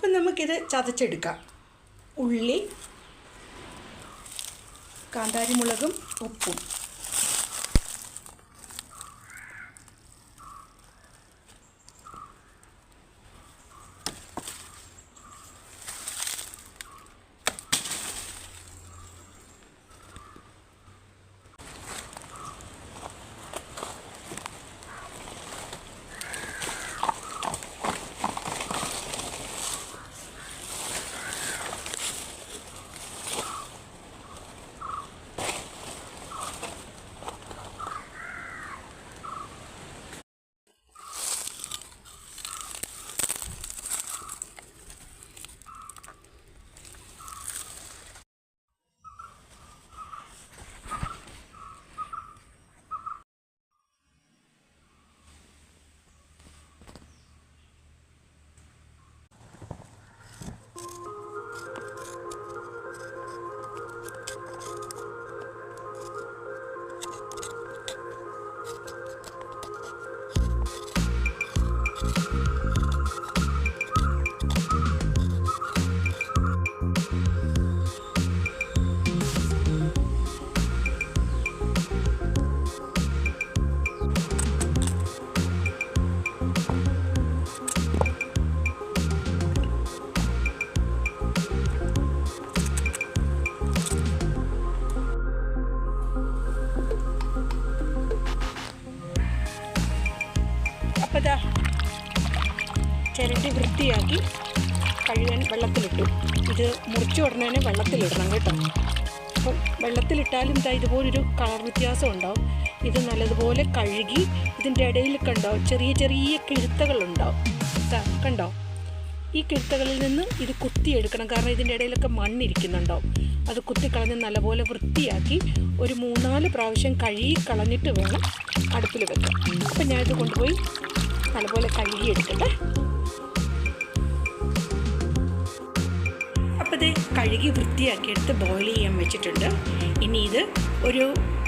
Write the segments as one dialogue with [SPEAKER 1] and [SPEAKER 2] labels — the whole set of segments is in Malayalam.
[SPEAKER 1] അപ്പം നമുക്കിത് ചതച്ചെടുക്കാം. ഉള്ളി കാന്താരിമുളകും ഉപ്പും. അപ്പോൾ ഇതാ ചിരട്ടി വൃത്തിയാക്കി കഴുകാൻ വെള്ളത്തിലിട്ടു. ഇത് മുറിച്ച് ഉടനെ വെള്ളത്തിലിടണം കേട്ടോ. അപ്പം വെള്ളത്തിലിട്ടാലും ഇതാ ഇതുപോലൊരു കളർ വ്യത്യാസം ഉണ്ടാവും ഇത് നല്ലതുപോലെ കഴുകി ഇതിന്റെ ഇടയിൽ കണ്ടോ ചെറിയ ചെറിയ കിഴുത്തകളുണ്ടാവും. കണ്ടോ? ഈ കിഴുത്തകളിൽ നിന്ന് ഇത് കുത്തിയെടുക്കണം. കാരണം ഇതിന്റെ ഇടയിലൊക്കെ മണ്ണിരിക്കുന്നുണ്ടാവും. അത് കുത്തിക്കളഞ്ഞ് നല്ലപോലെ വൃത്തിയാക്കി ഒരു മൂന്നാൽ പ്രാവശ്യം കഴുകി കളഞ്ഞിട്ട് വേണം അടുപ്പിൽ വെക്കാം അപ്പം ഞാനിത് കൊണ്ടുപോയി നല്ലപോലെ കഴുകിയെടുക്കട്ടെ അപ്പോൾ ഇത് കഴുകി വൃത്തിയാക്കിയെടുത്ത് ബോയിൽ ചെയ്യാൻ വെച്ചിട്ടുണ്ട്. ഇനി ഇത് ഒരു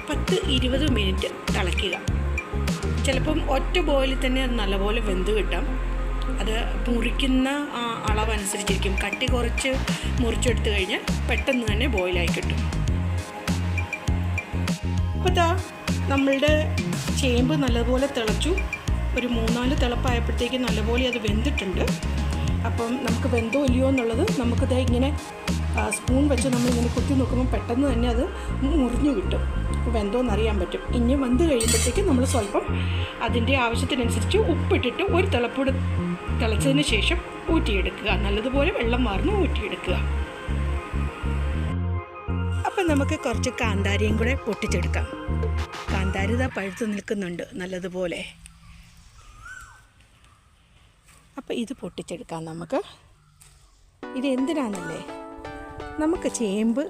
[SPEAKER 1] പത്ത് ഇരുപത് മിനിറ്റ് തിളയ്ക്കുക. ചിലപ്പം ഒറ്റ ബോയിലിൽ തന്നെ നല്ലപോലെ വെന്ത് കിട്ടാം. അത് മുറിക്കുന്ന ആ അളവനുസരിച്ചിരിക്കും. കട്ടി കുറച്ച് മുറിച്ചെടുത്ത് കഴിഞ്ഞാൽ പെട്ടെന്ന് തന്നെ ബോയിലായി കിട്ടും. അപ്പോൾ നമ്മളുടെ ചേമ്പ് നല്ലപോലെ തിളച്ചു. ഒരു മൂന്നാൽ തിളപ്പായപ്പോഴത്തേക്ക് നല്ലപോലെ അത് വെന്തിട്ടുണ്ട്. അപ്പം നമുക്ക് വെന്തോ ഇല്ലയോ എന്നുള്ളത് നമുക്കിത് ഇങ്ങനെ സ്പൂൺ വെച്ച് നമ്മളിങ്ങനെ കുത്തി നോക്കുമ്പോൾ പെട്ടെന്ന് തന്നെ അത് മുറിഞ്ഞു കിട്ടും. അപ്പോൾ വെന്തോന്ന് അറിയാൻ പറ്റും. ഇനി വെന്ത് കഴിയുമ്പോഴത്തേക്ക് നമ്മൾ സ്വല്പം അതിന്റെ ആവശ്യത്തിനനുസരിച്ച് ഉപ്പിട്ടിട്ട് ഒരു തിളപ്പൂട് തിളച്ചതിന് ശേഷം ഊറ്റിയെടുക്കുക. നല്ലതുപോലെ വെള്ളം മാർന്ന് ഊറ്റിയെടുക്കുക. അപ്പം നമുക്ക് കുറച്ച് കാന്താരിയും കൂടെ പൊട്ടിച്ചെടുക്കാം. കാന്താരി ഇതാ പഴുത്ത് നിൽക്കുന്നുണ്ട് നല്ലതുപോലെ. അപ്പം ഇത് പൊട്ടിച്ചെടുക്കാം നമുക്ക്. ഇത് എന്തിനാണെന്നല്ലേ നമുക്ക് ചേമ്പ്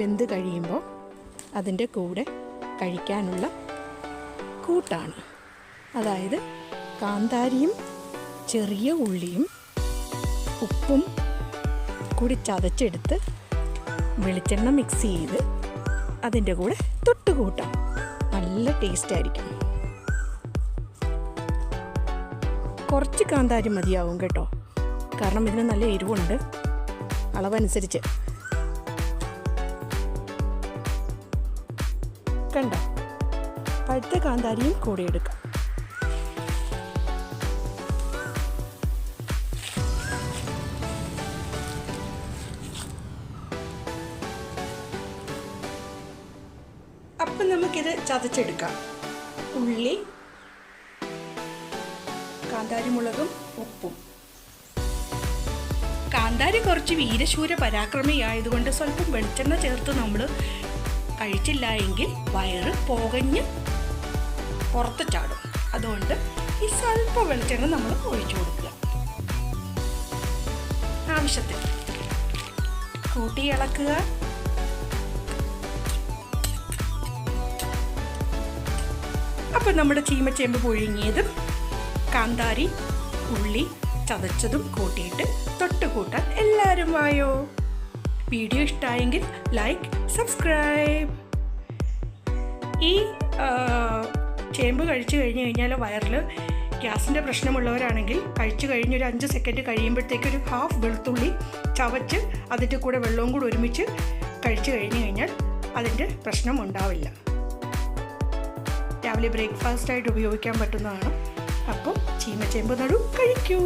[SPEAKER 1] വെന്ത് കഴിയുമ്പോൾ അതിന്റെ കൂടെ കഴിക്കാനുള്ള കൂട്ടാണ്. അതായത് കാന്താരിയും ചെറിയ ഉള്ളിയും ഉപ്പും കൂടി ചതച്ചെടുത്ത് വെളിച്ചെണ്ണ മിക്സ് ചെയ്ത് അതിന്റെ കൂടെ തൊട്ട് കൂട്ടാം നല്ല ടേസ്റ്റ് കുറച്ച് കാന്താരി മതിയാവും കേട്ടോ. കാരണം ഇതിന് നല്ല എരിവുണ്ട്. അളവനുസരിച്ച്. കണ്ടോ? പഴുത്ത കാന്താരിയും കൂടി എടുക്കാം. അപ്പം നമുക്കിത് ചതച്ചെടുക്കാം. ഉള്ളി കാന്താരിമുളകും ഉപ്പും. കാന്താരി കുറച്ച് വീരശൂര പരാക്രമിയായതുകൊണ്ട് സ്വല്പം വെളിച്ചെണ്ണ ചേർത്ത് നമ്മൾ കഴിച്ചില്ല എങ്കിൽ വയറ് പുകഞ്ഞ് പുറത്ത് ചാടും. അതുകൊണ്ട് ഈ സ്വല്പം വെളിച്ചെണ്ണ നമ്മൾ ഒഴിച്ചു കൊടുക്കുക. ആവശ്യത്തിൽ കൂട്ടി ഇളക്കുക. അപ്പം നമ്മുടെ ചീമച്ചേമ്പ് പുഴുങ്ങിയതും കാന്താരി ഉള്ളി ചതച്ചതും കൂട്ടിയിട്ട് തൊട്ട് കൂട്ടാൻ എല്ലാവരും വായോ. വീഡിയോ ഇഷ്ടമായെങ്കിൽ ലൈക്ക് സബ്സ്ക്രൈബ്. ഈ ചേമ്പ് കഴിച്ചു കഴിഞ്ഞ് കഴിഞ്ഞാൽ വയറിൽ ഗ്യാസിന്റെ പ്രശ്നമുള്ളവരാണെങ്കിൽ കഴിച്ചു കഴിഞ്ഞ് ഒരു അഞ്ച് സെക്കൻഡ് കഴിയുമ്പോഴത്തേക്ക് ഒരു ഹാഫ് വെളുത്തുള്ളി ചവച്ച് അതിന്റെ കൂടെ വെള്ളവും കൂടെ ഒരുമിച്ച് കഴിച്ചു കഴിഞ്ഞ് കഴിഞ്ഞാൽ അതിന്റെ പ്രശ്നം ഉണ്ടാവില്ല. രാവിലെ ബ്രേക്ക്ഫാസ്റ്റായിട്ട് ഉപയോഗിക്കാൻ പറ്റുന്നതാണ്. അപ്പോൾ ചീമച്ചേമ്പ് നടു കഴിക്കൂ.